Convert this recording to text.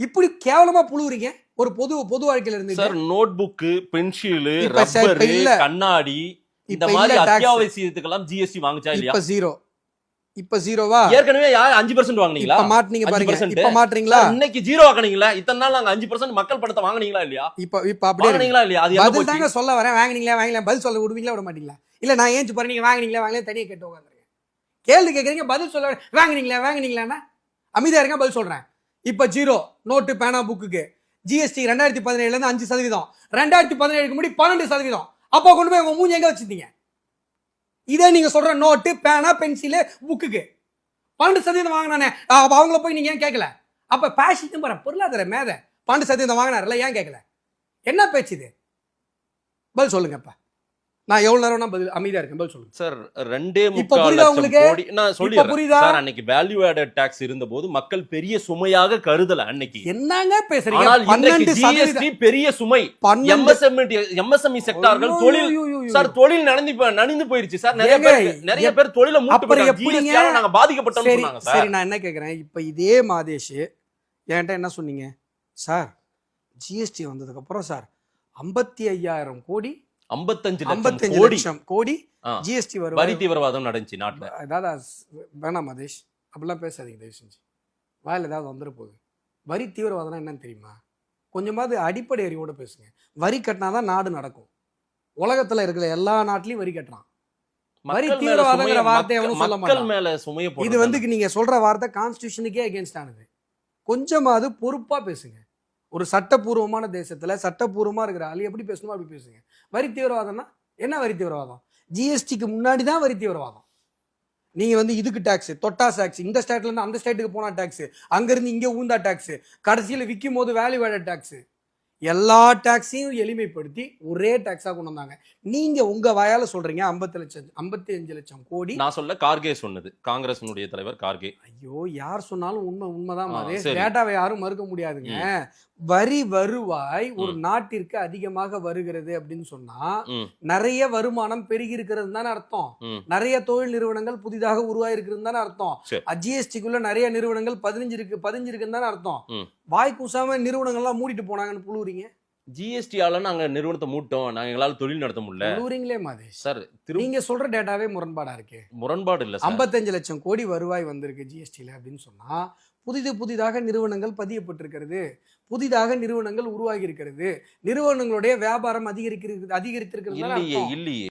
இப்படி கேவலமா புழுவுறீங்க? ஒரு பொது பொது வாழ்க்கையில இருந்து sir note book pencil rubber. கண்ணாடி இந்த மாதிரி. அத்தியாவசியத்துக்கெல்லாம் ஜிஎஸ்டி வாங்குச்சா இல்லையா? இப்ப ஜீரோ இப்ப ஜீரோவா ஏற்கனவே யார் அஞ்சு பர்சன்ட் வாங்குனீங்களா? மாட்டுனீங்க பாருங்க. 5% இப்ப மாட்டுறீங்களா? இன்னைக்கு ஜீரோ ஆக்குனீங்களா இத்தனை நாள் நாங்க அஞ்சு பர்சன்ட் மக்கள் பணத்தை வாங்குனீங்களா இல்லையா? இப்ப இப்ப அப்படியே. வாங்குனீங்களா இல்லையா? அது பதில்? தாங்க சொல்ல வரேன். வாங்குனீங்களா வாங்கல பதில் சொல்ல விடுவீங்களா விட மாட்டீங்களா? இல்ல நான் ஏஞ்சி போறேன் நீங்க வாங்குனீங்களா வாங்கல தனியா கேட்டு உட்காந்துருங்க கேள்வி கேக்குறீங்க பதில் சொல்ல. வாங்குனீங்களா வாங்குனீங்களான்னா? அமைதியா இருங்க பதில் சொல்றேன். இப்போ ஜீரோ. நோட்டு பேனா புக்குக்கு ஜிஎஸ்டி ரெண்டாயிரத்தி பதினேழுலேருந்து அஞ்சு சதவீதம். ரெண்டாயிரத்தி பதினேழுக்கு முன்னாடி பன்னெண்டு சதவீதம். அப்போ கொண்டு போய் உங்கள் மூஞ்சி எங்கே வச்சுருந்தீங்க? இதே நீங்கள் சொல்கிற நோட்டு பேனா பென்சிலு புக்குக்கு பன்னெண்டு சதவீதம் வாங்கினானே. அப்போ அவங்கள போய் நீங்கள் ஏன் கேட்கல அப்போ பேஷன் போகிற பொருளாதார மேதை பன்னெண்டு சதவீதம் வாங்கினார்ல ஏன் கேட்கல என்ன பேச்சு இது? பதில் சொல்லுங்கப்பா நான் எவ்வளவு நேரம்னா பதில் அமைதியா இருக்கேன் பதில் சொல்லுங்க. சார் ரெண்டே முக்கால் லட்சம்? கோடி நான் சொல்லிடுறேன்? சார் அன்னைக்கு வேல்யூ ஆடட் டாக்ஸ் இருந்தபோது மக்கள் பெரிய சுமையாக கருதல அன்னைக்கு. என்னங்க பேசுறீங்க? ஆனால் இன்றைக்கு ஜிஎஸ்டி பெரிய சுமை. எம்எஸ்எம்இ எம்எஸ்எம்இ செக்டார்கள் தொழில். சார் தொழில் நனைந்து போ- நனைந்து போயிருச்சு. சார் நிறைய பேர் நிறைய பேர் தொழில மூட்டு போயிட்டாங்க. நாங்க பாதிக்கப்பட்டோம்னு சரி சொன்னாங்க சார் சரி. நான் என்ன கேட்குறேன் இப்போ இதே மாதேஷ் என்கிட்ட என்ன சொன்னீங்க? சார் ஜிஎஸ்டி வந்ததுக்கு அப்புறம் சார் ஐம்பத்தி ஐயாயிரம் கோடி 55 ஐம்பத்தஞ்சு லட்சம் கோடி கோடி. ஜிஎஸ்டி வரி வரும் தீவிரவாதம் நடந்துச்சு நாட்டுல. அதாவது வேணாம் மதேஷ். அப்படிலாம் பேசாதீங்க தயவு செஞ்சு. வாயில் ஏதாவது வந்துட போகுது. வரி தீவிரவாதம்னா என்னன்னு தெரியுமா? கொஞ்சமாவது அடிப்படை அறிவோட பேசுங்க. வரி கட்டினா தான் நாடு நடக்கும். உலகத்துல இருக்கிற எல்லா நாட்டிலையும் வரி கட்டுறான். வரி தீவிரவாதங்கிற மக்கள் எவனும் சொல்ல மாட்டான். இது வந்து நீங்க சொல்ற வார்த்தை கான்ஸ்டியூஷனுக்கே அகேன்ஸ்ட் ஆனது. கொஞ்சமாவது பொறுப்பா பேசுங்க. ஒரு சட்டப்பூர்வமான தேசத்தில் சட்டப்பூர்வமாக இருக்கிற ஆள் எப்படி பேசணுமோ அப்படி பேசுங்க. வரி தீவிரவாதம்னா என்ன வரி தீவிரவாதம்? ஜிஎஸ்டிக்கு முன்னாடி தான் வரி தீவிரவாதம். நீங்கள் வந்து இதுக்கு டேக்ஸ் தொட்டா டேக்ஸ் இந்த ஸ்டேட்லேருந்து அந்த ஸ்டேட்டுக்கு போனால் டேக்ஸ் அங்கேருந்து இங்கே ஊந்தா டேக்ஸ் கடைசியில் விற்கும் போது வேல்யூ வேடட் டேக்ஸு எல்லா டாக்ஸையும் எளிமைப்படுத்தி ஒரே டாக்ஸா கொண்டு வந்தாங்க. நீங்க உங்க வாயால சொல்றீங்க ஐம்பத்தி லட்சம் ஐம்பத்தி அஞ்சு லட்சம் கோடி. நான் சொல்ல கார்கே சொன்னது. காங்கிரசினுடைய தலைவர் கார்கே. ஐயோ யார் சொன்னாலும் உண்மை உண்மைதான் சரி. டேட்டாவை யாரும் மறுக்க முடியாதுங்க. வரி வருவாய் ஒரு நாட்டிற்கு அதிகமாக வருகிறது அப்படின்னு சொன்னா. நிறைய வருமானம் பெருகி இருக்கிறது தானே அர்த்தம். நிறைய தொழில் நிறுவனங்கள் புதிதாக உருவாயிருக்கிறது தானே அர்த்தம். ஜிஎஸ்டிக்குள்ள நிறைய நிறுவனங்கள் பதினஞ்சிருக்கு பதிஞ்சிருக்குன்னு தானே அர்த்தம். வாய் கூசாம நிறுவனங்கள்லாம் மூடிட்டு போனாங்கன்னு புழுவுறீங்க ஜிஎஸ்டி ஆல நாங்க நிறுவனத்தை மூட்டோம். நாங்க எங்களால தொழில் நடத்த முடியல. புழுவுறீங்களே மாதேஷ். சார் நீங்க சொல்ற டேட்டாவே முரண்பாடா இருக்கு. முரண்பாடு இல்ல ஐம்பத்தஞ்சு லட்சம் கோடி வருவாய் வந்திருக்கு ஜிஎஸ்டியில் அப்படின்னு சொன்னா புதிது புதிதாக நிறுவனங்கள் பதியப்பட்டிருக்கிறது. புதிதாக நிறுவனங்கள் உருவாகி இருக்கிறது. நிறுவனங்களுடைய வியாபாரம் அதிகரிக்கிறது அதிகரித்திருக்கிறது இல்லையே இல்லையே.